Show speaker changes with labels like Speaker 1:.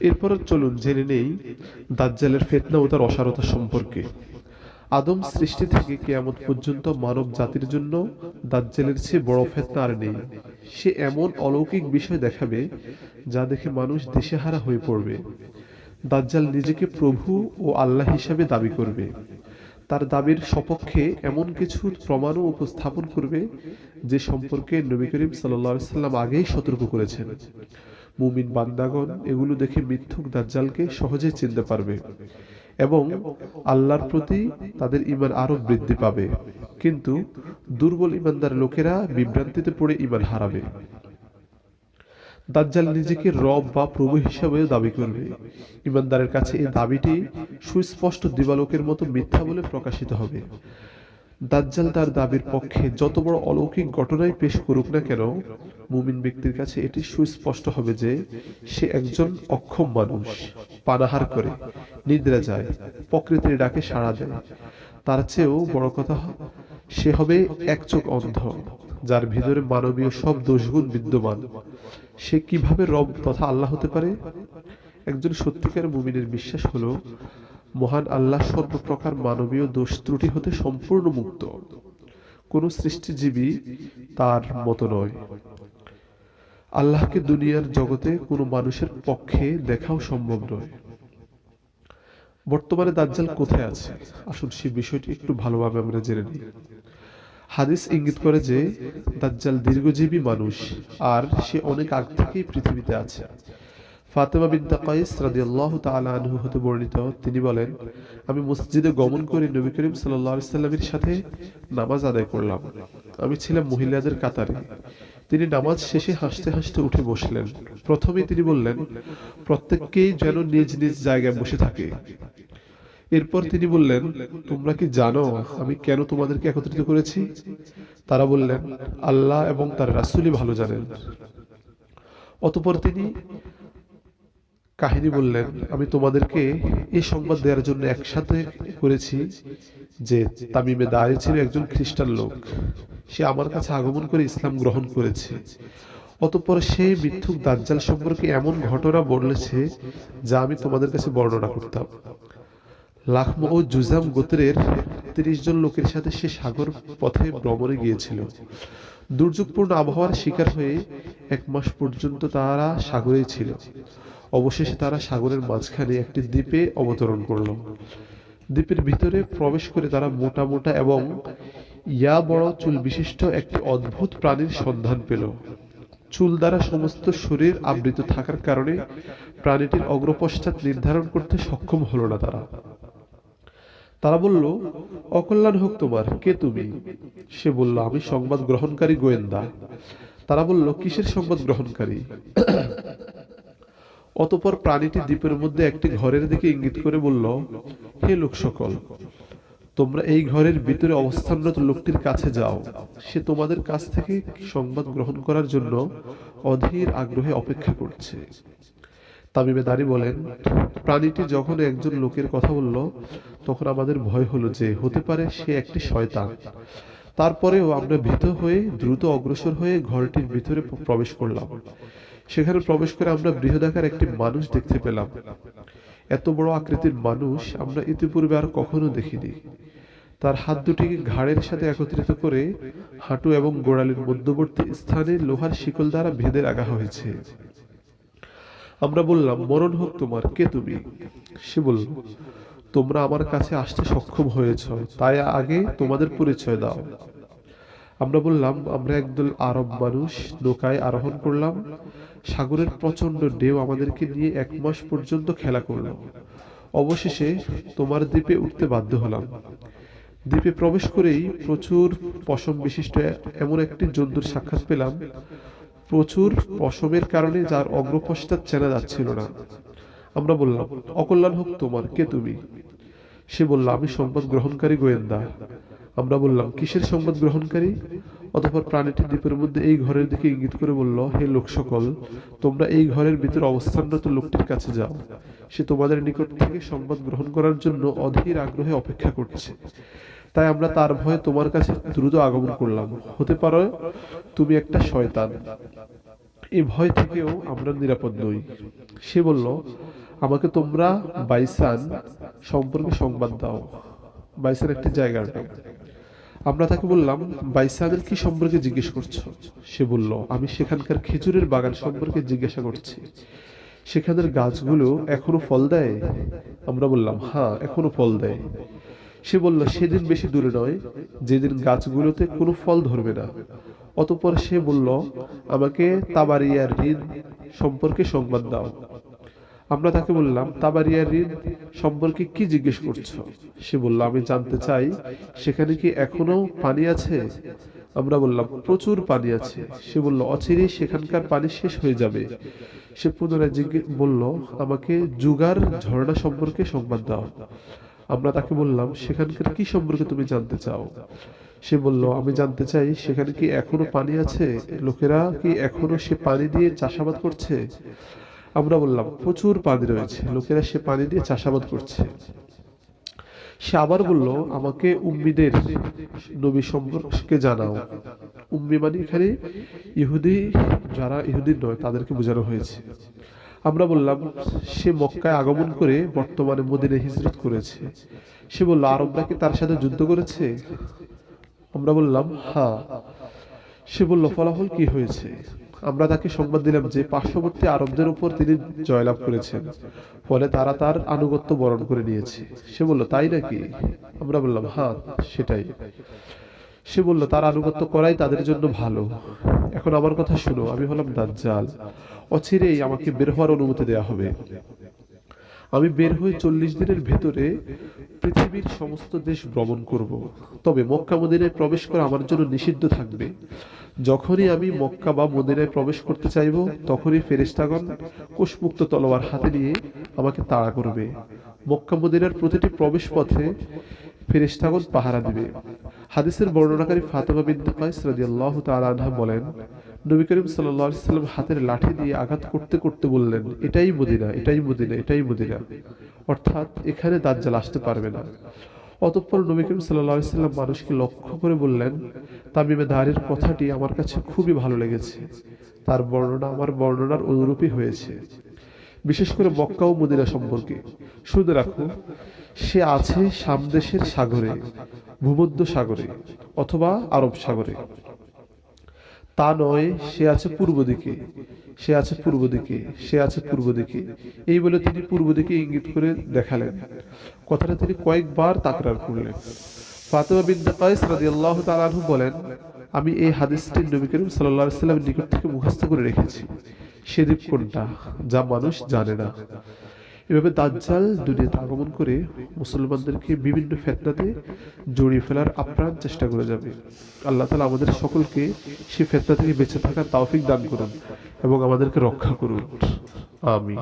Speaker 1: এরপর চলুন জেনে নেই দাজ্জালের ফেতনা ও তার অসারতা সম্পর্কে। আদম সৃষ্টি থেকে কেয়ামত পর্যন্ত মানব জাতির জন্য দাজ্জালের চেয়ে বড় ফেতনা আর নেই। সে এমন অলৌকিক বিষয় দেখাবে যা দেখে মানুষ দিশেহারা হয়ে পড়বে। দাজ্জাল নিজেকে প্রভু ও আল্লাহ হিসাবে দাবি করবে। তার দাবির সপক্ষে এমন কিছু প্রমাণও উপস্থাপন করবে যে সম্পর্কে নবী করিম সাল্লাম আগেই সতর্ক করেছেন। মুমিন বান্দাগণ এগুলো দেখে মিথ্যুক দাজ্জালকে সহজে চিনতে পারবে এবং আল্লাহর প্রতি তাদের ইমান আরও বৃদ্ধি পাবে। কিন্তু দুর্বল ইমানদার লোকেরা বিভ্রান্তিতে পড়ে ইমান হারাবে। দাজ্জাল নিজেকে রব বা প্রভু হিসাবেও দাবি করবে। ইমানদারের কাছে এই দাবিটি সুস্পষ্ট দিবালোকের মতো মিথ্যা বলে প্রকাশিত হবে। দাজ্জাল তার দাবির পক্ষে যত বড় অলৌকিক ঘটনাই পেশ করুক না কেন, মুমিন ব্যক্তির কাছে এটি সুস্পষ্ট হবে যে সে একজন অক্ষম মানুষ, পানাহার করে, নিদ্রা যায়, প্রকৃতির ডাকে সাড়া দেয়। তার চেয়েও বড় কথা, সে হবে এক চোখ অন্ধ, যার ভিতরে মানবীয় সব দোষগুণ বিদ্যমান। সে কীভাবে রব তথা আল্লাহ হতে পারে? একজন সত্যিকার মুমিনের বিশ্বাস হলো মহান আল্লাহ সর্বপ্রকার মানবীয় দোষ ত্রুটি হতে সম্পূর্ণ মুক্ত। কোন সৃষ্টিজীবী তার মতো নয়। আল্লাহকে দুনিয়ার জগতে কোনো মানুষের পক্ষে দেখাও সম্ভব নয়। বর্তমানে দাজ্জাল কোথায় আছে? আসুন সে বিষয়টি একটু ভালোভাবে আমরা জেনে নিই। হাদিস ইঙ্গিত করে যে, দাজ্জাল দীর্ঘজীবী মানুষ, আর সে অনেক আগ থেকেই পৃথিবীতে আছে। ফাতেমা বিনতা কাইস রাদিয়াল্লাহু তাআলা আনহু হতে বর্ণিত, তিনি বলেন, আমি মসজিদে গমন করে নবী করিম আলাইহি সাল্লামের সাথে নামাজ আদায় করলাম। আমি ছিলাম মহিলাদের কাতারে। তিনি নামাজ শেষে হাসতে হাসতে উঠে বসলেন। প্রথমে তিনি বললেন, প্রত্যেককেই যেন নিজ নিজ জায়গায় বসে থাকে। এরপর তিনি বললেন, তোমরা কি জানো আমি কেন তোমাদেরকে একত্রিত করেছি? তারা বললেন, আল্লাহ এবং তার রাসূলই ভালো জানেন। অতপর তিনি কাহিনী বললেন, আমি তোমাদেরকে এই সংবাদ দেওয়ার জন্য একসাথে করেছি যে তামিমে দাঁড়িয়ে ছিল একজন খ্রিস্টান লোক। সে আমার কাছে আগমন করে ইসলাম গ্রহণ করেছে। অতঃপর সে মিথ্যুক দাজ্জাল সম্পর্কে এমন ঘটনা বলেছে যা আমি তোমাদের কাছে বর্ণনা করতাম। লাখম ও জুজাম গোত্রের তিরিশ জন লোকের সাথে সে সাগর পথে ভ্রমণে গিয়েছিল। দুর্যোগপূর্ণ আবহাওয়ার শিকার হয়ে এক মাস পর্যন্ত তারা সাগরেই ছিল। অবশেষে তারা সাগরের মাঝখানে একটি দ্বীপে অবতরণ করল। দ্বীপের ভিতরে প্রবেশ করে তারা মোটা মোটা এবং ইয়া বড় চুল বিশিষ্ট একটি অদ্ভুত প্রাণীর সন্ধান পেল। চুল দ্বারা সমস্ত শরীর আবৃত থাকার কারণে প্রাণীটির অগ্রপশ্চাৎ নির্ধারণ করতে সক্ষম হলো না তারা। তারা বলল অকল্যাণ হোক তোমার, কে তুমি? সে বলল, আমি সংবাদ গ্রহণকারী গোয়েন্দা। তারা বলল, কিসের সংবাদ গ্রহণকারী? অতপর প্রাণীটি দ্বীপের মধ্যে একটি ঘরের দিকে ইঙ্গিত করে বলল, হে লোক সকল, তোমরা এই ঘরের ভিতরে অবস্থানরত লোকটির কাছে যাও। সে তোমাদের কাছ থেকে সংবাদ গ্রহণ করার জন্য অধীর আগ্রহে অপেক্ষা করছে। তামিমে দাঁড়ি বলেন, প্রাণীটি যখন একজন লোকের কথা বলল, তখন আমাদের ভয় হলো যে হতে পারে সে একটি শয়তান। তারপরেও আমরা ভীত হয়ে, দ্রুত অগ্রসর হয়ে ঘরটির ভিতরে প্রবেশ করলাম। সেখানে প্রবেশ করে আমরা বৃহদাকার একটি মানুষ দেখতে পেলাম। এত বড় আকৃতির মানুষ আমরা ইতিপূর্বে আর কখনো দেখিনি। তার হাত দুটিকে ঘাড়ের সাথে একত্রিত করে হাঁটু এবং গোড়ালির মধ্যবর্তী স্থানে লোহার শিকল দ্বারা ভেদে রাখা হয়েছে। আমরা বললাম, মরণ হোক তোমার, কে তুমি? সে বলল, তোমরা আমার কাছে আসতে সক্ষম হয়েছ, তাই আগে তোমাদের পরিচয় দাও। আমরা বললাম, আমরা একদল আরব মানুষ, নৌকায় আরোহণ করলাম। সাগরের প্রচণ্ড ঢেউ আমাদেরকে নিয়ে এক মাস পর্যন্ত খেলা করল। অবশেষে তোমার দ্বীপে উঠতে বাধ্য হলাম। দ্বীপে প্রবেশ করেই প্রচুর পশম বিশিষ্ট এমন একটি জন্তুর সাক্ষাৎ পেলাম। প্রচুর পশমের কারণে যার অগ্রপশ্চাৎ চেনা যাচ্ছিল না। আমরা বললাম অকল্যাণ হোক তোমার, কে তুমি? সে বলল, আমি সংবাদ গ্রহণকারী গোয়েন্দা। আমরা বললাম, কিসের সংবাদ গ্রহণকারী? অতঃপর প্রাণীটি দ্বীপের মধ্যে এই ঘরের দিকে ইঙ্গিত করে বলল, হে লোক সকল, তোমরা এই ঘরের ভিতর অবস্থানরত লোকটির কাছে যাও। সে তোমাদের নিকট থেকে সংবাদ গ্রহণ করার জন্য অধীর আগ্রহে অপেক্ষা করছে। তাই আমরা তার ভয়ে তোমার কাছে দ্রুত আগমন করলাম। হতে পারো তুমি একটা শয়তান। এই ভয় থেকেও আমরা নিরাপদ নই। সে বলল, আমাকে তোমরা বাইসান সম্পর্কে সংবাদ দাও। বাইসান একটি জায়গার নাম। আমরা তাকে বললাম বাইসানের কি সম্পর্কে জিজ্ঞেস করছ? সে বলল, আমি সেখানকার খেজুরের বাগান সম্পর্কে জিজ্ঞাসা করছি। সেখানের গাছগুলো এখনও ফল দেয়? আমরা বললাম হ্যাঁ এখনও ফল দেয়। সে বলল, সেদিন বেশি দূরে নয়, যেদিন গাছগুলোতে কোনো ফল ধরবে না। অতঃপর সে বলল, আমাকে তাবারিয়ার ঋণ সম্পর্কে সংবাদ দাও। আমরা তাকে বললাম, তাবারিয়ার ঋণ সম্পর্কে কি জিজ্ঞেস করছ? সে বলল, আমি জানতে চাই, সেখানে কি এখনও পানি আছে? আমরা বললাম, প্রচুর পানি আছে। সে বলল অচিরে সেখানকার পানি শেষ হয়ে যাবে। সে পুনরায় জিজ্ঞেস বলল, আমাকে জুগার ঝর্ণা সম্পর্কে সংবাদ দাও। আমরা তাকে বললাম, সেখানকার কি সম্পর্কে তুমি জানতে চাও? সে বলল, আমি জানতে চাই, সেখানে কি এখনও পানি আছে? লোকেরা কি এখনও সে পানি দিয়ে চাষাবাদ করছে? আমরা বললাম, প্রচুর পানি রয়েছে, লোকেরা সে পানি দিয়ে চাষাবাদ করছে। সে আবার বলল, আমাকে উম্মিদের নবী সম্পর্কে জানাও। উম্মি মানে এখানে ইহুদি, যারা ইহুদি নয়, তাদেরকে বোঝানো হয়েছে। আমরা বললাম, সে মক্কায় আগমন করে বর্তমানে মদিনায় হিজরত করেছে। সে বলল আরবরা কি তার সাথে যুদ্ধ করেছে? আমরা বললাম হ্যাঁ। সে বলল, ফলাফল কি হয়েছে? আমরা তাকে সংবাদ দিলাম যে পার্শ্ববর্তী আরবদের উপর তিনি জয়লাভ করেছেন। ফলে তারা তার আনুগত্য বরণ করে নিয়েছে। সে বলল, তাই নাকি? আমরা বললাম হ্যাঁ সেটাই। সে বলল, তার আনুগত্য করাই তাদের জন্য ভালো। এখন আমার কথা শুনো, আমি হলাম দাজ্জাল। অচিরেই আমাকে বের হওয়ার অনুমতি দেয়া হবে। আমি বের হয়ে চল্লিশ দিনের ভেতরে পৃথিবীর সমস্ত দেশ ভ্রমণ করব। তবে মক্কা মদিনায় প্রবেশ করা আমার জন্য নিষিদ্ধ থাকবে। যখনই আমি মক্কা বা মদিনায় প্রবেশ করতে চাইব, তখনই ফেরেস্তাগণ কোষমুক্ত তলোয়ার হাতে নিয়ে আমাকে তাড়া করবে। মক্কা মদিনার প্রতিটি প্রবেশ পথে ফেরেস্তাগণ পাহারা দিবে। হাদিসের বর্ণনাকারী ফাতেমা বিনতে কাইস রাদিয়াল্লাহু আনহা বলেন নবী করিম সাল্লাম হাতের লাঠি দিয়ে আঘাত করতে করতে বললেন, এটাই মদিনা এটাই মদিনা এটাই মদিনা। অর্থাৎ এখানে দাজ্জাল আসতে পারবে না। অতঃপর নবী করিম সাল্লাল্লাহু সাল্লাম মানুষকে লক্ষ্য করে বললেন, তামিমে দাঁড়ের কথাটি আমার কাছে খুবই ভালো লেগেছে। তার বর্ণনা আমার বর্ণনার অনুরূপই হয়েছে। বিশেষ করে মক্কা ও মদিনা সম্পর্কে। শুনে রাখো, সে আছে সামদেশের সাগরে ভূমধ্য সাগরে অথবা আরব সাগরে। তা নয়, সে আছে পূর্ব দিকে। সে আছে পূর্ব দিকে, সে আছে পূর্ব দিকে। এই বলে তিনি পূর্ব দিকে ইঙ্গিত করে দেখালেন। কথাটা তিনি কয়েকবার তাকরার করলেন। ফাতেমা বিনতে কায়েস রাদিয়াল্লাহু তাআলা আনহু বলেন, আমি এই হাদিসটি নবী করিম আলাইহি সাল্লামের নিকট থেকে মুখস্থ করে রেখেছি। সে দ্বীপ কোনটা? যা মানুষ জানে না। এভাবে দাজ্জাল দুনিয়াতে আগমন করে, মুসলমানদেরকে বিভিন্ন ফেতনাতে জড়িয়ে ফেলার আপ্রাণ চেষ্টা করে যাবে। আল্লাহ তালা আমাদের সকলকে সে ফেতনা থেকে বেঁচে থাকার তাওফিক দান করুন এবং আমাদেরকে রক্ষা করুন। আমি